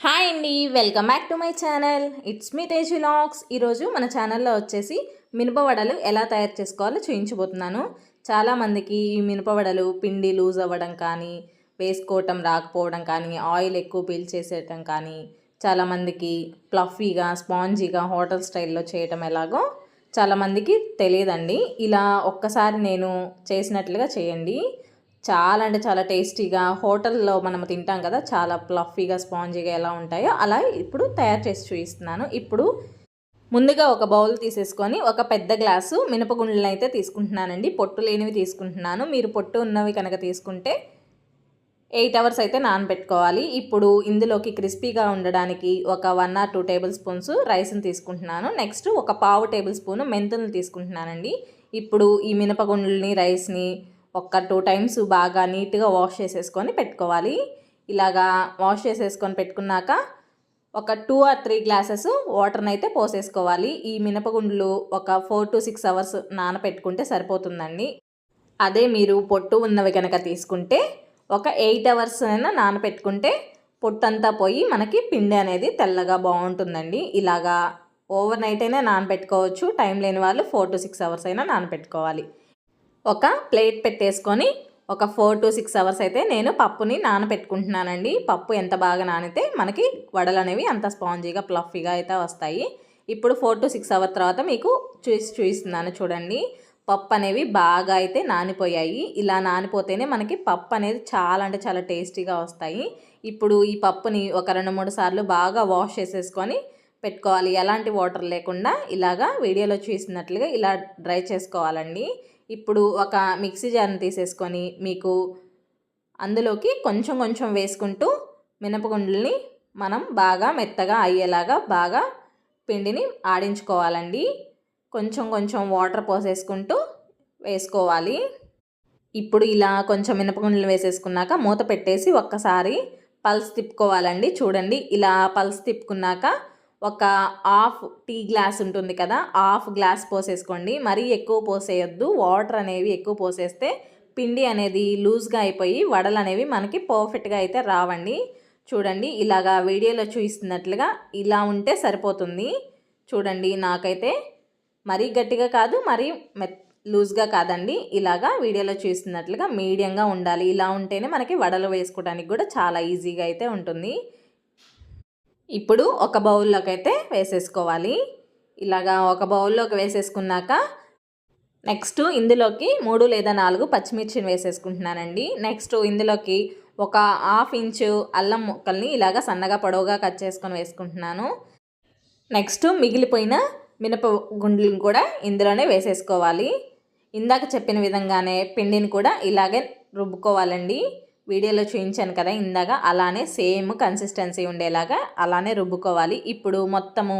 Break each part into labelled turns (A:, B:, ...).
A: Hi అండి welcome back to my channel. It's me Teju lakhs ఈరోజు మన ఛానల్లో వచ్చేసి మినపవడలు ఎలా తయారు చేసుకోవాలో చూపించబోతున్నాను చాలామందికి ఈ మినపవడలు పిండి లూజ్ అవ్వడం కానీ వేసుకోవటం రాకపోవడం కానీ ఆయిల్ ఎక్కువ పీల్చేసేయటం కానీ చాలామందికి ప్లఫీగా స్పాంజీగా హోటల్ స్టైల్లో చేయటం ఎలాగో చాలామందికి తెలియదండి. ఇలా ఒక్కసారి నేను చేసినట్లుగా చేయండి. చాలా అంటే చాలా టేస్టీగా హోటల్లో మనం తింటాం కదా చాలా ప్లఫీగా స్పాంజీగా ఎలా ఉంటాయో అలా ఇప్పుడు తయారు చేసి చూపిస్తున్నాను. ఇప్పుడు ముందుగా ఒక బౌల్ తీసేసుకొని ఒక పెద్ద గ్లాసు మినపగుండ్లను అయితే తీసుకుంటున్నానండి. పొట్టు లేనివి తీసుకుంటున్నాను. మీరు పొట్టు ఉన్నవి కనుక తీసుకుంటే ఎయిట్ అవర్స్ అయితే నానబెట్టుకోవాలి. ఇప్పుడు ఇందులోకి క్రిస్పీగా ఉండడానికి ఒక one or two tablespoons రైస్ని తీసుకుంటున్నాను. నెక్స్ట్ ఒక పావు టేబుల్ స్పూన్ మెంతులను తీసుకుంటున్నానండి. ఇప్పుడు ఈ మినపగుండ్లని రైస్ని ఒక టూ టైమ్స్ బాగా నీట్గా వాష్ చేసేసుకొని పెట్టుకోవాలి. ఇలాగా వాష్ చేసేసుకొని పెట్టుకున్నాక ఒక టూ ఆర్ త్రీ గ్లాసెస్ వాటర్ని అయితే పోసేసుకోవాలి. ఈ మినపగుండ్లు ఒక ఫోర్ టు సిక్స్ అవర్స్ నానపెట్టుకుంటే సరిపోతుందండి. అదే మీరు పొట్టు ఉన్నవి కనుక తీసుకుంటే ఒక ఎయిట్ అవర్స్ అయినా నానపెట్టుకుంటే పొట్టంతా పోయి మనకి పిండి అనేది తెల్లగా బాగుంటుందండి. ఇలాగా ఓవర్ నైట్ అయినా నానపెట్టుకోవచ్చు. టైం లేని వాళ్ళు ఫోర్ టు సిక్స్ అవర్స్ అయినా నానపెట్టుకోవాలి. ఒక ప్లేట్ పెట్టేసుకొని ఒక ఫోర్ టు సిక్స్ అవర్స్ అయితే నేను పప్పుని నానబెట్టుకుంటున్నానండి పప్పు ఎంత బాగా నానితే మనకి వడలు అనేవి అంత స్పాంజీగా ప్లఫీగా అయితే వస్తాయి. ఇప్పుడు ఫోర్ టు సిక్స్ అవర్స్ తర్వాత మీకు చూసి చూపిస్తున్నాను చూడండి. పప్పు అనేవి బాగా అయితే నానిపోయాయి. ఇలా నానిపోతేనే మనకి పప్పు అనేది చాలా అంటే చాలా టేస్టీగా వస్తాయి. ఇప్పుడు ఈ పప్పుని ఒక రెండు మూడు సార్లు బాగా వాష్ చేసేసుకొని పెట్టుకోవాలి. ఎలాంటి వాటర్ లేకుండా ఇలాగా వీడియోలో చూసినట్లుగా ఇలా డ్రై చేసుకోవాలండి. ఇప్పుడు ఒక మిక్సీ జార్ని తీసేసుకొని మీకు అందులోకి కొంచెం కొంచెం వేసుకుంటూ మినపగుండ్లని మనం బాగా మెత్తగా అయ్యేలాగా బాగా పిండిని ఆడించుకోవాలండి. కొంచెం కొంచెం వాటర్ పోసేసుకుంటూ వేసుకోవాలి. ఇప్పుడు ఇలా కొంచెం మినపగుండ్లు వేసేసుకున్నాక మూత పెట్టేసి ఒక్కసారి పల్స్ తిప్పుకోవాలండి. చూడండి ఇలా పల్స్ తిప్పుకున్నాక ఒక హాఫ్ టీ గ్లాస్ ఉంటుంది కదా హాఫ్ గ్లాస్ పోసేసుకోండి. మరీ ఎక్కువ పోసేయొద్దు. వాటర్ అనేవి ఎక్కువ పోసేస్తే పిండి అనేది లూజ్గా అయిపోయి వడలు అనేవి మనకి పర్ఫెక్ట్గా అయితే రావండి. చూడండి ఇలాగా వీడియోలో చూపిస్తున్నట్లుగా ఇలా ఉంటే సరిపోతుంది. చూడండి నాకైతే మరీ గట్టిగా కాదు మరీ మెత్ లూజ్గా కాదండి. ఇలాగా వీడియోలో చూస్తున్నట్లుగా మీడియంగా ఉండాలి. ఇలా ఉంటేనే మనకి వడలు వేసుకోవడానికి కూడా చాలా ఈజీగా అయితే ఉంటుంది. ఇప్పుడు ఒక బౌల్లోకి అయితే వేసేసుకోవాలి. ఇలాగా ఒక బౌల్లోకి వేసేసుకున్నాక నెక్స్ట్ ఇందులోకి మూడు లేదా నాలుగు పచ్చిమిర్చిని వేసేసుకుంటున్నానండి. నెక్స్ట్ ఇందులోకి ఒక హాఫ్ ఇంచు అల్లం ముక్కల్ని ఇలాగ సన్నగా పొడవుగా కట్ చేసుకొని వేసుకుంటున్నాను. నెక్స్ట్ మిగిలిపోయిన మినప గుండ్లను కూడా ఇందులోనే వేసేసుకోవాలి. ఇందాక చెప్పిన విధంగానే పిండిని కూడా ఇలాగే రుబ్బుకోవాలండి. వీడియోలో చూపించాను కదా ఇందాక అలానే సేమ్ కన్సిస్టెన్సీ ఉండేలాగా అలానే రుబ్బుకోవాలి. ఇప్పుడు మొత్తము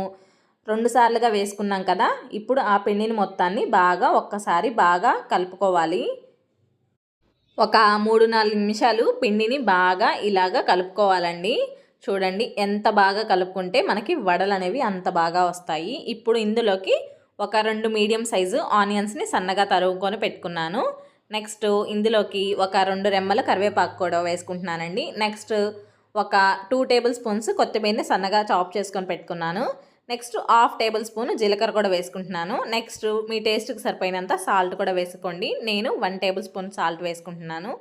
A: రెండు సార్లుగా వేసుకున్నాం కదా ఇప్పుడు ఆ పిండిని మొత్తాన్ని బాగా ఒక్కసారి బాగా కలుపుకోవాలి. ఒక మూడు నాలుగు నిమిషాలు పిండిని బాగా ఇలాగా కలుపుకోవాలండి. చూడండి ఎంత బాగా కలుపుకుంటే మనకి వడలు అనేవి అంత బాగా వస్తాయి. ఇప్పుడు ఇందులోకి ఒక రెండు మీడియం సైజు ఆనియన్స్ని సన్నగా తరుగుకొని పెట్టుకున్నాను. నెక్స్ట్ ఇందులోకి ఒక రెండు రెమ్మల కరివేపాకు కూడా వేసుకుంటున్నానండి. నెక్స్ట్ ఒక టూ టేబుల్ స్పూన్స్ కొత్తిమీరని సన్నగా చాప్ చేసుకొని పెట్టుకున్నాను. నెక్స్ట్ హాఫ్ టేబుల్ స్పూన్ జీలకర్ర కూడా వేసుకుంటున్నాను. నెక్స్ట్ మీ టేస్ట్కి సరిపోయినంత సాల్ట్ కూడా వేసుకోండి. నేను వన్ టేబుల్ స్పూన్ సాల్ట్ వేసుకుంటున్నాను.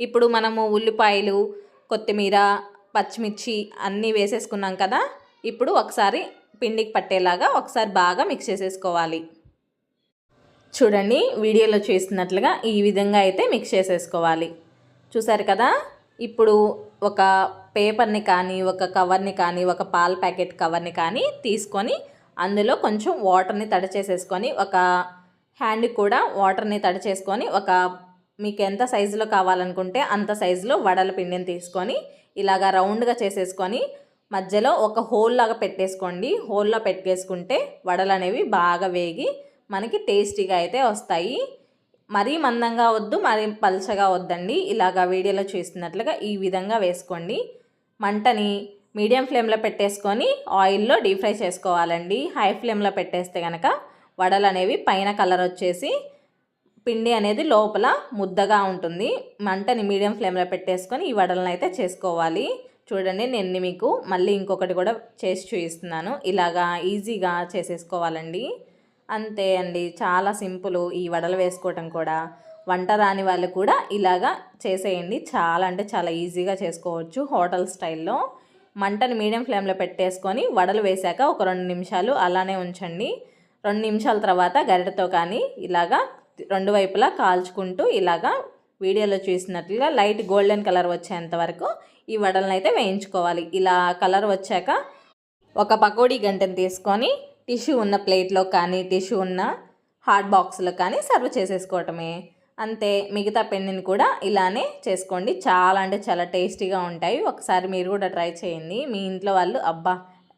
A: ఇప్పుడు మనము ఉల్లిపాయలు కొత్తిమీర పచ్చిమిర్చి అన్నీ వేసేసుకున్నాం కదా ఇప్పుడు ఒకసారి పిండికి పట్టేలాగా ఒకసారి బాగా మిక్స్ చేసేసుకోవాలి. చూడండి వీడియోలో చూసినట్లుగా ఈ విధంగా అయితే మిక్స్ చేసేసుకోవాలి. చూసారు కదా? ఇప్పుడు ఒక పేపర్ని కానీ ఒక కవర్ని కానీ ఒక పాల ప్యాకెట్ కవర్ని కానీ తీసుకొని అందులో కొంచెం వాటర్ని తడిచేసేసుకొని ఒక హ్యాండ్ కూడా వాటర్ని తడి చేసుకొని ఒక మీకు ఎంత సైజులో కావాలనుకుంటే అంత సైజులో వడల పిండిని తీసుకొని ఇలాగా రౌండ్గా చేసేసుకొని మధ్యలో ఒక హోల్ లాగా పెట్టేసుకోండి. హోల్లో పెట్టేసుకుంటే వడలు అనేవి బాగా వేగి మనకి టేస్టీగా అయితే వస్తాయి. మరీ మందంగా వద్దు మరీ పల్చగా వద్దండి. ఇలాగా వీడియోలో చూస్తున్నట్లుగా ఈ విధంగా వేసుకోండి. మంటని మీడియం ఫ్లేమ్లో పెట్టేసుకొని ఆయిల్లో డీప్ ఫ్రై చేసుకోవాలండి. హై ఫ్లేమ్లో పెట్టేస్తే కనుక వడలు అనేవి పైన కలర్ వచ్చేసి పిండి అనేది లోపల ముద్దగా ఉంటుంది. మంటని మీడియం ఫ్లేమ్లో పెట్టేసుకొని ఈ వడలను అయితే చేసుకోవాలి. చూడండి నేను మీకు మళ్ళీ ఇంకొకటి కూడా చేసి చూపిస్తున్నాను. ఇలాగా ఈజీగా చేసేసుకోవాలండి. అంతే అండి. చాలా సింపుల్ ఈ వడలు వేసుకోవటం కూడా. వంట రాని వాళ్ళు కూడా ఇలాగా చేసేయండి. చాలా అంటే చాలా ఈజీగా చేసుకోవచ్చు హోటల్ స్టైల్లో. మంటని మీడియం ఫ్లేమ్లో పెట్టేసుకొని వడలు వేశాక ఒక రెండు నిమిషాలు అలానే ఉంచండి. రెండు నిమిషాల తర్వాత గరిటతో కానీ ఇలాగా రెండు వైపులా కాల్చుకుంటూ ఇలాగా వీడియోలో చూసినట్లుగా లైట్ గోల్డెన్ కలర్ వచ్చేంత వరకు ఈ వడలను అయితే వేయించుకోవాలి. ఇలా కలర్ వచ్చాక ఒక పకోడీ గంటను తీసుకొని టిష్యూ ఉన్న ప్లేట్లో కానీ టిష్యూ ఉన్న హాట్ బాక్స్లో కానీ సర్వ్ చేసేసుకోవటమే. అంతే మిగతా పెన్నిని కూడా ఇలానే చేసుకోండి. చాలా అంటే చాలా టేస్టీగా ఉంటాయి. ఒకసారి మీరు కూడా ట్రై చేయండి. మీ ఇంట్లో వాళ్ళు అబ్బా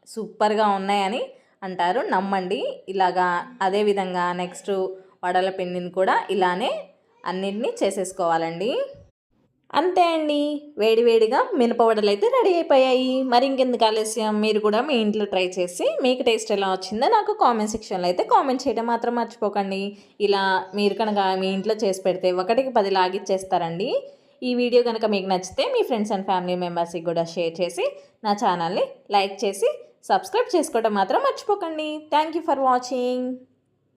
A: సూపర్గా ఉన్నాయని అంటారు. నమ్మండి. ఇలాగా అదేవిధంగా నెక్స్ట్ వడల పిండిని కూడా ఇలానే అన్నిటినీ చేసేసుకోవాలండి. అంతే అండి. వేడివేడిగా మినపవడలు అయితే రెడీ అయిపోయాయి. మరి ఇంకెందుకు ఆలస్యం? మీరు కూడా మీ ఇంట్లో ట్రై చేసి మీకు టేస్ట్ ఎలా వచ్చిందో నాకు కామెంట్ సెక్షన్లో అయితే కామెంట్ చేయడం మాత్రం మర్చిపోకండి. ఇలా మీరు కనుక మీ ఇంట్లో చేసి పెడితే ఒకటికి పది లాగిచ్చేస్తారండి ఈ వీడియో కనుక మీకు నచ్చితే మీ ఫ్రెండ్స్ అండ్ ఫ్యామిలీ మెంబర్స్కి కూడా షేర్ చేసి నా ఛానల్ని లైక్ చేసి సబ్స్క్రైబ్ చేసుకోవడం మాత్రం మర్చిపోకండి. Thank you for watching.